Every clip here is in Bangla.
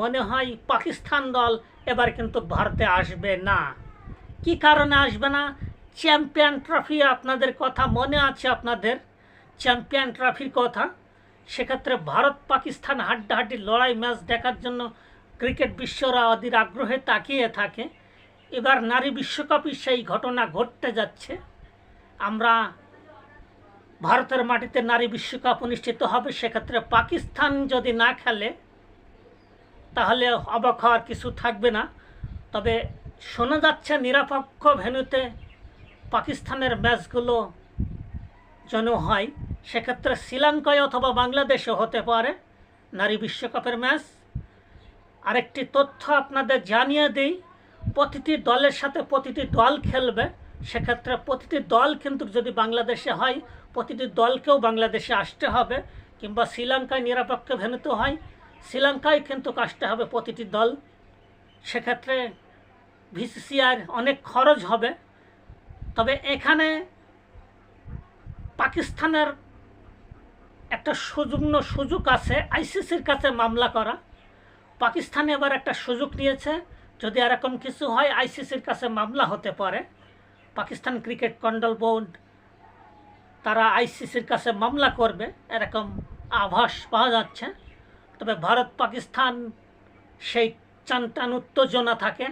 মনে হয় পাকিস্তান দল এবার কিন্তু ভারতে আসবে না। কি কারণে আসবে না? চ্যাম্পিয়ন ট্রফি আপনাদের কথা মনে আছে আপনাদের? চ্যাম্পিয়ন ট্রফির কথা? সেক্ষেত্রে ভারত পাকিস্তান হাড্ডাহাড্ডি লড়াই ম্যাচ দেখার জন্য ক্রিকেট বিশ্বরা অধীর আগ্রহে তাকিয়ে থাকে। এবার নারী বিশ্বকাপই সেই ঘটনা ঘটতে যাচ্ছে। আমরা ভারতের মাটিতে নারী বিশ্বকাপ অনুষ্ঠিত হবে, সেক্ষেত্রে পাকিস্তান যদি না খেলে তাহলে অবাক হওয়ার কিছু থাকবে না। তবে শোনা যাচ্ছে নিরপেক্ষ ভেন্যুতে পাকিস্তানের ম্যাচগুলো যেন হয়, সেক্ষেত্রে শ্রীলঙ্কায় অথবা বাংলাদেশে হতে পারে নারী বিশ্বকাপের ম্যাচ। আরেকটি তথ্য আপনাদের জানিয়ে দিই, প্রতিটি দলের সাথে প্রতিটি দল খেলবে, সেক্ষেত্রে প্রতিটি দল কিন্তু যদি বাংলাদেশে হয়, প্রতিটি দলকেও বাংলাদেশে আসতে হবে কিংবা শ্রীলঙ্কায় নিরপেক্ষ ভেনুতে হয় শ্রীলঙ্কায় কিন্তু আসতে হবে প্রতিটি দল। সেক্ষেত্রে ভিসিসিআর অনেক খরচ হবে। তবে এখানে পাকিস্তানের একটা সুযোগ্ন সুযোগ আছে আইসিসির কাছে মামলা করা। পাকিস্তান এবার একটা সুযোগ নিয়েছে, যদি এরকম কিছু হয় আইসিসির কাছে মামলা হতে পারে। পাকিস্তান ক্রিকেট কন্ট্রোল বোর্ড, তারা আইসিসির কাছে মামলা করবে। এরকম আভাস পাওয়া যাচ্ছে। তবে ভারত, পাকিস্তান, সেই চানটান উত্তেজনা থাকে।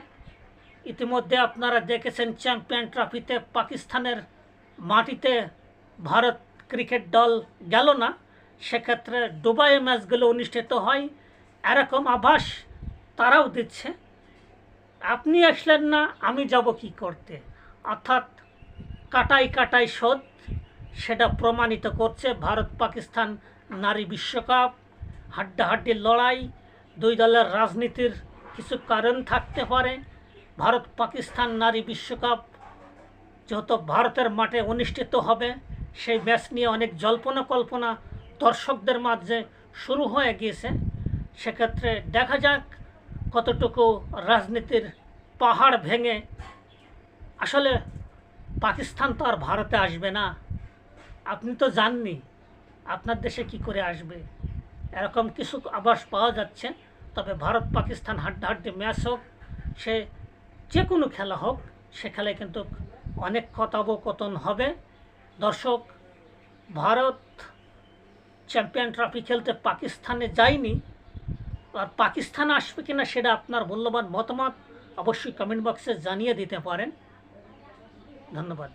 ইতিমধ্যে আপনারা দেখেছেন চ্যাম্পিয়ন ট্রফিতে পাকিস্তানের মাটিতে ভারত ক্রিকেট দল গেল না। সেক্ষেত্রে দুবাইয়ে ম্যাচগুলো অনুষ্ঠিত হয়। এরকম আভাস তারাও দিচ্ছে। আপনি আসলেন না, আমি যাব কি করতে? অর্থাৎ কাটাই কাটাই শোধ, সেটা প্রমাণিত করছে ভারত পাকিস্তান নারী বিশ্বকাপ। হাড্ডাহাড্ডি লড়াই, দুই দলের রাজনীতির কিছু কারণ থাকতে পারে। ভারত পাকিস্তান নারী বিশ্বকাপ যেহেতু ভারতের মাঠে অনুষ্ঠিত হবে, সেই ম্যাচ নিয়ে অনেক জল্পনা কল্পনা দর্শকদের মাঝে শুরু হয়ে গিয়েছে। সেক্ষেত্রে দেখা যাক কতটুকু রাজনীতির পাহাড় ভেঙে আসলে পাকিস্তান তো আর ভারতে আসবে না। আপনি তো জাননি, আপনার দেশে কি করে আসবে? এরকম কিছু আভাস পাওয়া যাচ্ছে। তবে ভারত পাকিস্তান হাড্ডাহাড্ডি ম্যাচ হোক, সে যে কোনো খেলা হোক, সে খেলায় কিন্তু অনেক কথোপকথন হবে। দর্শক, ভারত চ্যাম্পিয়ন ট্রফি খেলতে পাকিস্তানে যায়নি। আর পাকিস্তান আসবে কিনা সেটা আপনার মূল্যবান মতামত অবশ্যই কমেন্ট বক্সে জানিয়ে দিতে পারেন। ধন্যবাদ।